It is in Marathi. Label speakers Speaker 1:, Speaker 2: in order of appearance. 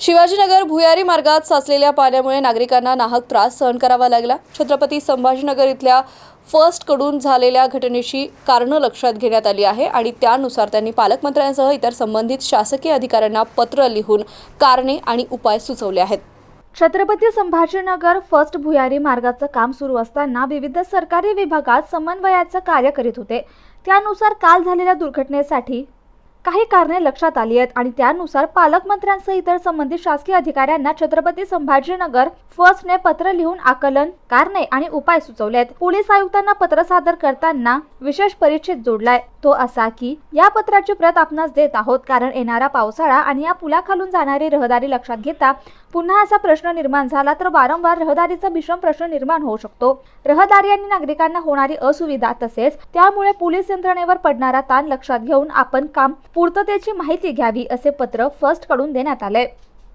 Speaker 1: शिवाजीनगर भुयारी मार्गात साचलेल्या पाण्यामुळे नागरिकांना नाहक त्रास सहन करावा लागला. छत्रपती संभाजीनगर इथल्या फर्स्टकडून झालेल्या घटनेची कारणं लक्षात घेण्यात आली आहे आणि त्यानुसार त्यांनी पालकमंत्र्यांसह इतर संबंधित शासकीय अधिकाऱ्यांना पत्र लिहून कारणे आणि उपाय सुचवले आहेत.
Speaker 2: छत्रपती संभाजीनगर फर्स्ट भुयारी मार्गाचं काम सुरू असताना विविध सरकारी विभागात समन्वयाचं कार्य करीत होते. त्यानुसार काल झालेल्या दुर्घटनेसाठी काही कारणे लक्षात आली आहेत आणि त्यानुसार पालकमंत्र्यांसह इतर संबंधित शासकीय अधिकाऱ्यांना छत्रपती संभाजीनगर फर्स्टने पत्र लिहून आकलन कारणे आणि उपाय सुचवले आहेत. पोलीस आयुक्तांना पत्र सादर करताना विशेष परिच्छेद जोडलाय. तो असा की या पत्राची प्रत आपणास देत आहोत कारण येणारा पावसाळा आणि या पुलाखालून जाणारी रहदारी लक्षात घेता पुन्हा असा प्रश्न निर्माण झाला तर वारंवार रहदारीचा भीषण प्रश्न निर्माण होऊ शकतो. रहदारी आणि नागरिकांना होणारी असुविधा तसेच त्यामुळे पोलीस यंत्रणेवर पडणारा ताण लक्षात घेऊन आपण काम पूर्ततेची माहिती घ्यावी असे पत्र फर्स्टकडून देण्यात आले